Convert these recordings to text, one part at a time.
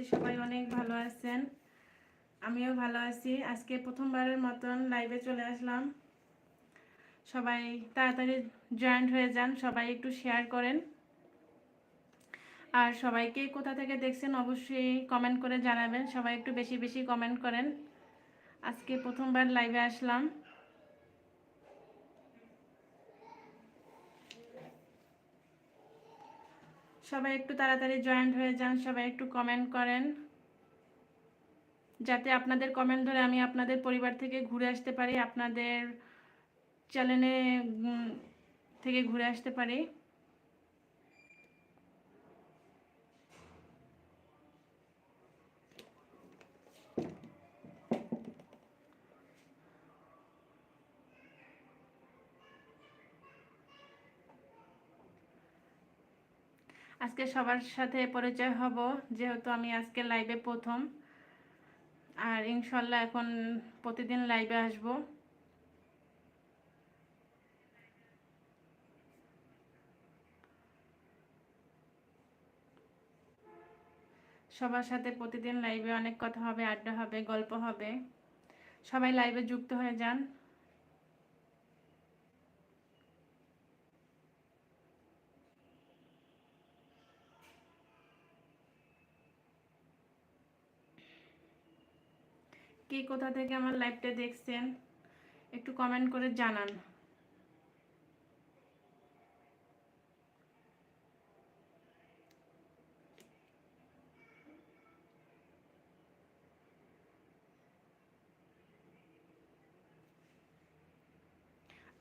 করছি সবাই অনেক ভালো আছেন। আমিও ভালো আছি। আজকে প্রথমবারের মতন লাইভে চলে আসলাম। সবাই তাড়াতাড়ি জয়েন্ট হয়ে যান, সবাই একটু শেয়ার করেন। আর সবাইকে কোথা থেকে দেখছেন অবশ্যই কমেন্ট করে জানাবেন। সবাই একটু বেশি বেশি কমেন্ট করেন। আজকে প্রথমবার লাইভে আসলাম। সবাই একটু তাড়াতাড়ি জয়েন্ট হয়ে যান, সবাই একটু কমেন্ট করেন। যাতে আপনাদের কমেন্ট ধরে আমি আপনাদের পরিবার থেকে ঘুরে আসতে পারি, আপনাদের চ্যানেলে থেকে ঘুরে আসতে পারি। আজকে সবার সাথে পরিচয় হব, যেহেতু আমি আজকে লাইভে প্রথম। আর ইনশাল্লাহ এখন প্রতিদিন লাইভে আসব। সবার সাথে প্রতিদিন লাইভে অনেক কথা হবে, আড্ডা হবে, গল্প হবে। সবাই লাইভে যুক্ত হয়ে যান। কে কোথা থেকে আমার লাইভটা দেখছেন, একটু কমেন্ট করে জানান।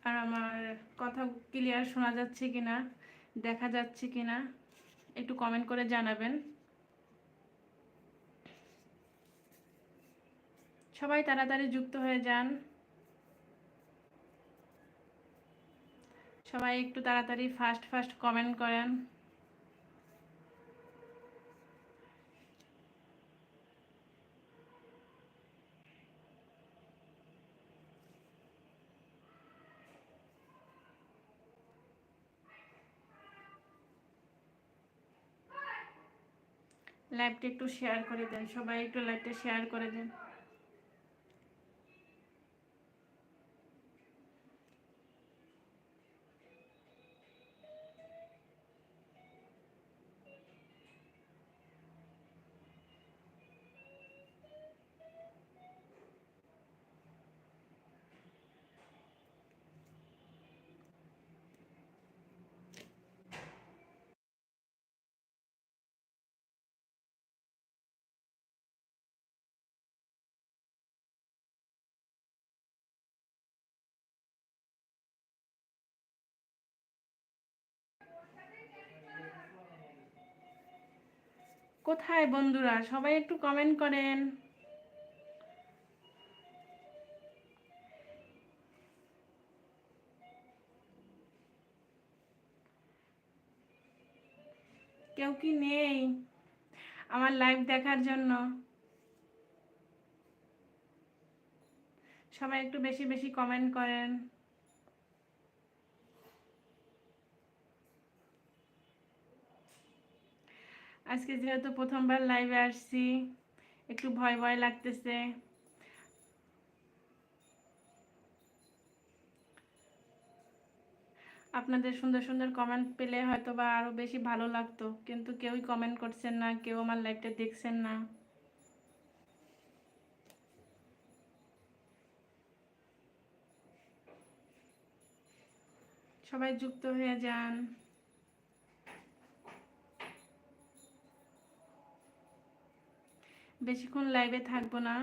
আর আমার কথা ক্লিয়ার শোনা যাচ্ছে কিনা, দেখা যাচ্ছে কিনা, একটু কমেন্ট করে জানাবেন। সবাই তাড়াতাড়ি যুক্ত হয়ে যান। সবাই একটু তাড়াতাড়ি ফাস্ট ফাস্ট কমেন্ট করেন। লাইভটা একটু শেয়ার করে দেন, সবাই একটু লাইভটা শেয়ার করে দেন। কোথায় বন্ধুরা? সবাই একটু কমেন্ট করেন। কেউ কি নেই আমার লাইভ দেখার জন্য? সবাই একটু বেশি বেশি কমেন্ট করেন। আজকে যেহেতু প্রথমবার লাইভে আসছি, একটু ভয় ভয় লাগতেছে। আপনাদের সুন্দর সুন্দর কমেন্ট পেলে হয়তো বা আরও বেশি ভালো লাগতো, কিন্তু কেউই কমেন্ট করছেন না, কেউ আমার লাইভটা দেখছেন না। সবাই যুক্ত হয়ে যান। বেশিক্ষণ লাইভে থাকব না।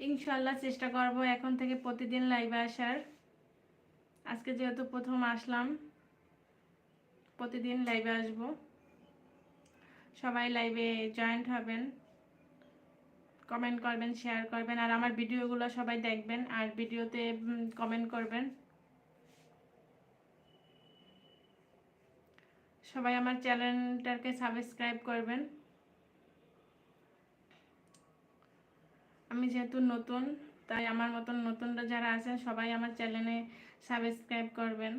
ইনশাল্লাহ চেষ্টা করব এখন থেকে প্রতিদিন লাইভে আসার। আজকে যেহেতু প্রথম আসলাম, প্রতিদিন লাইভে আসব। সবাই লাইভে জয়েন্ট হবেন। কমেন্ট করবেন শেয়ার করবেন, আর আমার ভিডিওগুলো সবাই দেখবেন, আর ভিডিওতে কমেন্ট করবেন। সবাই আমার চ্যানেলটাকে সাবস্ক্রাইব করবেন। আমি যেহেতু নতুন, তাই আমার মতন নতুনরা যারা আছেন সবাই আমার চ্যানেলে সাবস্ক্রাইব করবেন।